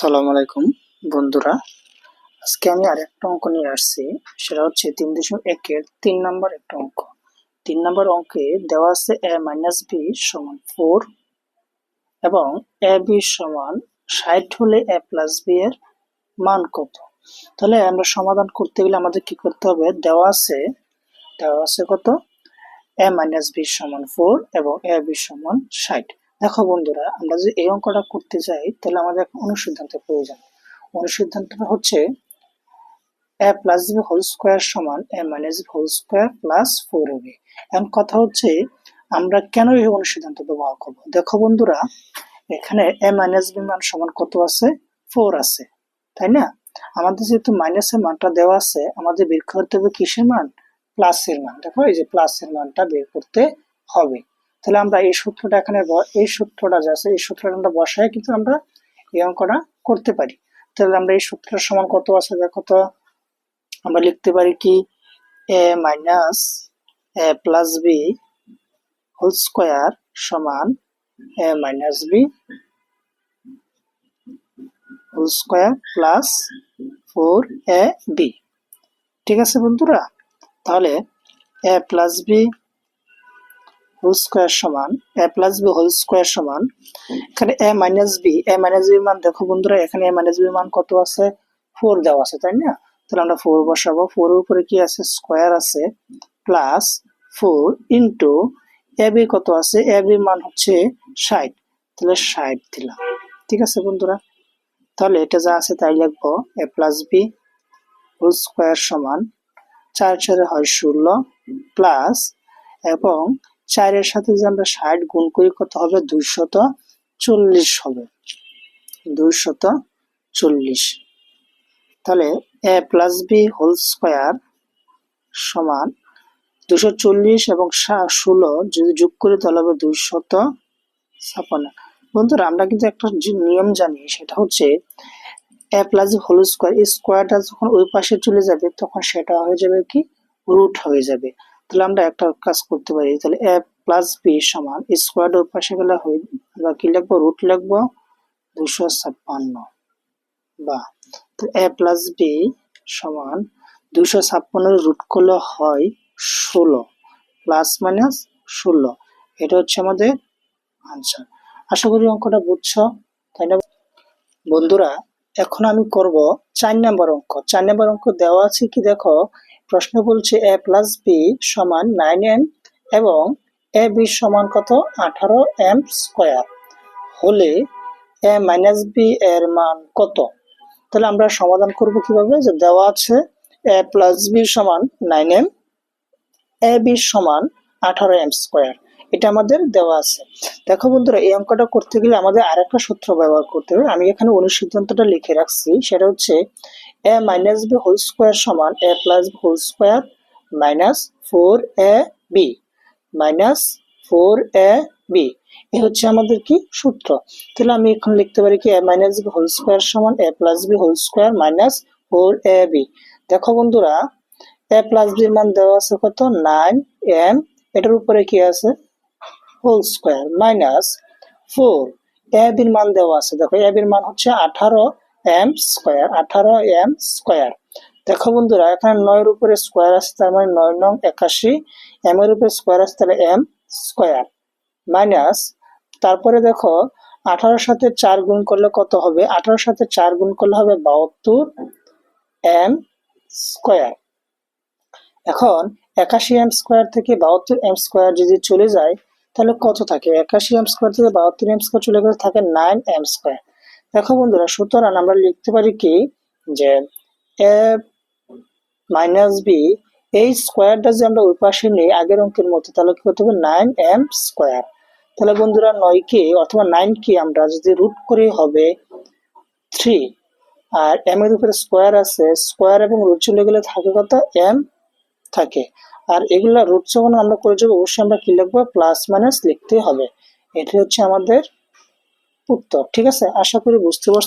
সালাম আলাইকুম, বন্ধুরা। আজকে আমি আরেকটা অঙ্ক নিয়ে আসছি। সেটা হচ্ছে তিন দশমিক একের তিন নম্বর একটা অঙ্ক। তিন নম্বর অঙ্কে দেওয়া আছে এ মাইনাস বি সমান ফোর এবং এ বি সমান ষাট হলে এ প্লাস বি এর মান কত? তাহলে আমরা সমাধান করতে গেলে আমাদের কি করতে হবে? দেওয়া আছে দেওয়া আছে কত? এ মাইনাস বি সমান ফোর এবং এ বি সমান ষাট। দেখো বন্ধুরা, আমরা যদি এই অঙ্কটা করতে চাই তাহলে আমাদের অনুসিদ্ধান্তের প্রয়োজন। অনুসিদ্ধান্তটা হচ্ছে A plus B whole square সমান A minus B whole square plus four B এখন কথা হচ্ছে, আমরা কেন এই অনুসিদ্ধান্ত ব্যবহার করব? দেখো বন্ধুরা, এখানে এ মাইনাস বি মান সমান কত আছে? ফোর আছে, তাই না? আমাদের যেহেতু মাইনাসের মানটা দেওয়া আছে, আমাদের বের করতে হবে কিসের মান? প্লাসের মান। দেখো, এই যে প্লাসের মানটা বের করতে হবে। তাহলে আমরা এই সূত্রটা এখানে এই সূত্রটা যা আছে, এই সূত্রটা আমরা বসায় কিন্তু আমরা এই অঙ্কটা করতে পারি। তাহলে আমরা এই সূত্রের সমান কত আছে দেখো তো, আমরা লিখতে পারি কি? A minus A plus B whole square সমান A minus B whole square plus four A B ঠিক আছে বন্ধুরা? তাহলে A plus B whole square সমান A plus B whole square সমান, এখানে A minus B A minus B মান দেখো বন্ধুরা, এখানে এ মাইনাস বি মান কত আছে? ফোর দেওয়া আছে, তাই না? তাহলে আমরা ফোর বসাবো ফোর উপরে কি আছে? স্কোয়ার আছে plus four into A B কত আছে? এ বি মান হচ্ছে ষাট, তাহলে ষাট দিলাম, ঠিক আছে বন্ধুরা? তাহলে এটা যা আছে তাই লিখব A plus B whole square সমান, চার চারে হয় ষোলো প্লাস এবং চারের সাথে যদি আমরা ষাট গুণ করি, কত হবে? দুইশত চল্লিশ হবে। দুইশত চল্লিশ। তাহলে A plus B whole square সমান দুশো চল্লিশ এবং ষোলো যদি যোগ করি, তাহলে হবে দুইশত ছাপান্ন বন্ধুরা, আমরা কিন্তু একটা যে নিয়ম জানি, সেটা হচ্ছে এ প্লাস হোল স্কোয়ার স্কোয়ারটা যখন ওই পাশে চলে যাবে, তখন সেটা হয়ে যাবে কি? রুট হয়ে যাবে। তাহলে আমরা একটা কাজ করতে পারি। তাহলে এ প্লাস বি সমান স্কোয়ার ওর পাশে গেলে হয়ে, আমরা কি লিখব? রুট লিখব দুশো ছাপ্পান্ন। বা এ প্লাস বি সমান দুশো ছাপ্পান্ন রুট করলে হয় ষোলো প্লাস মাইনাস ষোলো। এটা হচ্ছে আমাদের আনসার আশা করি অঙ্কটা বুঝছ? তাই না বন্ধুরা, এখন আমি করব চার নম্বর অঙ্ক। চার নম্বর অঙ্ক দেওয়া আছে কি দেখো? প্রশ্ন বলছে এ প্লাস বি সমান নাইন এম এবং এ বি সমান কত? আঠারো এম স্কোয়ার হলে এ মাইনাস বি এর মান কত? তাহলে আমরা সমাধান করব কীভাবে? যে দেওয়া আছে এ প্লাস বি সমান নাইন এম এ বি সমান আঠারো এম স্কোয়ার এটা আমাদের দেওয়া আছে। দেখো বন্ধুরা, এই অঙ্কটা করতে গেলে আমাদের আরেকটা সূত্র ব্যবহার করতে হবে। আমি এখানে অনুসিদ্ধান্তটা লিখে রাখছি। সেটা হচ্ছে A minus B whole square সমান A plus B whole square minus four A B minus four A B A হচ্ছে আমাদের কি সূত্র। তাহলে আমি এখন লিখতে পারি কি A minus B whole square সমান A plus B whole square minus four A B দেখো বন্ধুরা, এ প্লাস বির মান দেওয়া আছে কত? নাইন এম এটার উপরে কি আছে? Whole square minus four A বির মান দেওয়া আছে। দেখো, এ বির মান হচ্ছে আঠারো। এম স্কোয়ার আঠারো এম স্কোয়ার দেখো বন্ধুরা, এখানে নয়ের উপরে স্কোয়ার আছে, তার মানে নয় নং একাশি। এম এর উপরে স্কোয়ার আছে, তাহলে এম স্কোয়ার মাইনাস তারপরে দেখো, আঠারোর সাথে চার গুণ করলে কত হবে? আঠারোর সাথে চার গুণ করলে হবে বাহাত্তর এম স্কোয়ার এখন, একাশি এম স্কোয়ার থেকে বাহাত্তর এম স্কোয়ার যদি চলে যায়, তাহলে কত থাকে? একাশি এম স্কোয়ার থেকে বাহাত্তর এম স্কোয়ার চলে গেলে থাকে নাইন এম স্কোয়ার দেখো বন্ধুরা, সুতরাং আমরা লিখতে পারি কি? যে এ মাইনাস বি এই স্কোয়ারটা যদি আমরা ওই পাশে নিই, আগের অঙ্কের মতো, তাহলে কি করতে হবে? নাইন এম স্কোয়ার তাহলে বন্ধুরা, নয় নয়কে অথবা নাইন কে আমরা যদি রুট করি হবে থ্রি আর এম এর উপরে স্কোয়ার আছে স্কোয়ার এবং রুট চলে গেলে থাকে কত? এম থাকে। আর এগুলা রুট যখন আমরা করে যাব, অবশ্যই আমরা কি লিখব? প্লাস মাইনাস লিখতে হবে। এটি হচ্ছে আমাদের উত্তর ঠিক আছে? আশা করি বুঝতে পারছি